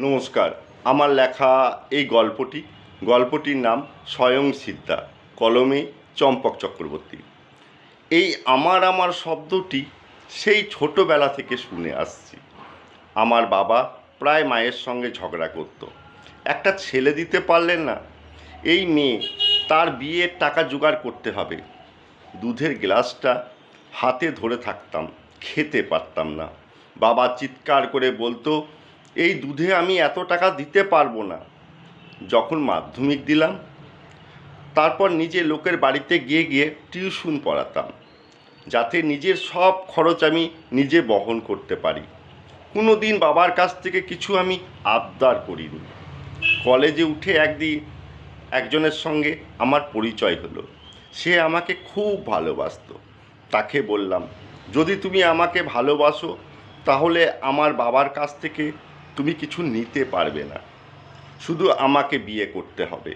নমস্কার। আমার লেখা এই গল্পটি, গল্পটির নাম স্বয়ং সিদ্ধা, কলমে চম্পক চক্রবর্তী। এই আমার আমার শব্দটি সেই ছোটোবেলা থেকে শুনে আসছি। আমার বাবা প্রায় মায়ের সঙ্গে ঝগড়া করতো। একটা ছেলে দিতে পারলেন না। এই মেয়ে তার বিয়ের টাকা জোগাড় করতে হবে। দুধের গ্লাসটা হাতে ধরে থাকতাম, খেতে পারতাম না। বাবা চিৎকার করে বলতো এই দুধে আমি এত টাকা দিতে পারব না। যখন মাধ্যমিক দিলাম, তারপর নিজে লোকের বাড়িতে গিয়ে গিয়ে টিউশন পড়াতাম, যাতে নিজের সব খরচ আমি নিজে বহন করতে পারি। কোনো দিন বাবার কাছ থেকে কিছু আমি আবদার করিনি। কলেজে উঠে একদিন একজনের সঙ্গে আমার পরিচয় হলো। সে আমাকে খুব ভালোবাসতো। তাকে বললাম, যদি তুমি আমাকে ভালোবাসো, তাহলে আমার বাবার কাছ থেকে তুমি কিছু নিতে পারবে না। শুধু আমাকে বিয়ে করতে হবে।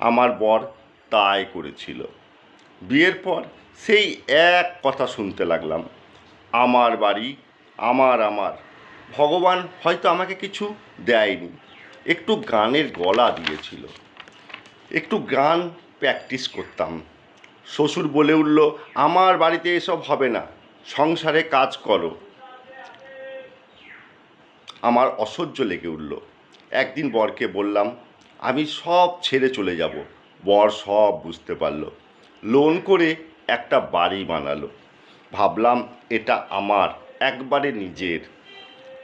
আমার বর তাই করেছিল। বিয়ের পর সেই এক কথা শুনতে লাগলাম। আমার বাড়ি, আমার আমার। ভগবান হয়তো আমাকে কিছু দেয়নি। একটু গানের গলা দিয়েছিল। একটু গান প্র্যাকটিস করতাম। শ্বশুর বলে উঠল, আমার বাড়িতে এসব হবে না। সংসারে কাজ করো। আমার অসহ্য লেগে উঠল। একদিন বরকে বললাম, আমি সব ছেড়ে চলে যাব। বর সব বুঝতে পারল। লোন করে একটা বাড়ি বানালো। ভাবলাম, এটা আমার, একবারে নিজের।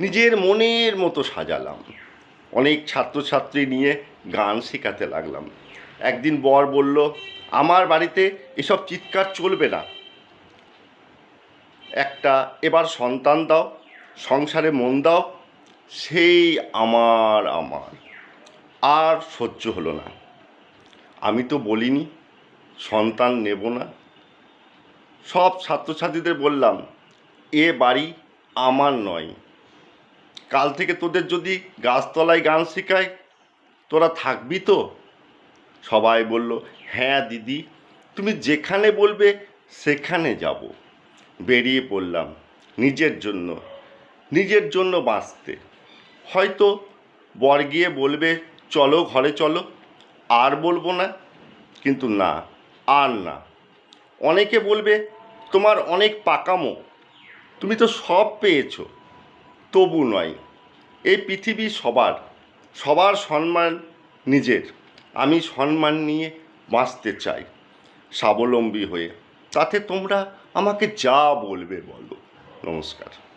নিজের মনের মতো সাজালাম। অনেক ছাত্রছাত্রী নিয়ে গান শেখাতে লাগলাম। একদিন বর বলল, আমার বাড়িতে এসব চিৎকার চলবে না। একটা এবার সন্তান দাও, সংসারে মন দাও সেই আমার আমার। আর সহ্য হলো না। আমি তো বলিনি, সন্তান নেব না। সব ছাত্রছাত্রীদের বললাম, এ বাড়ি আমার নয়। কাল থেকে তোদের যদি গাছতলায় গান শেখায়, তোরা থাকবি তো? সবাই বলল হ্যাঁ দিদি, তুমি যেখানে বলবে সেখানে যাব। বেরিয়ে পড়লাম নিজের জন্য নিজের জন্য বাঁচতে। হয়তো বর গিয়ে বলবে, চলো ঘরে চলো। আর বলব না, কিন্তু না, আর না। অনেকে বলবে, তোমার অনেক পাকামো। তুমি তো সব পেয়েছ। তবু নয়। এই পৃথিবী সবার। সবার সম্মান নিজের। আমি সম্মান নিয়ে বাঁচতে চাই স্বাবলম্বী হয়ে। তাতে তোমরা আমাকে যা বলবে বলো। নমস্কার।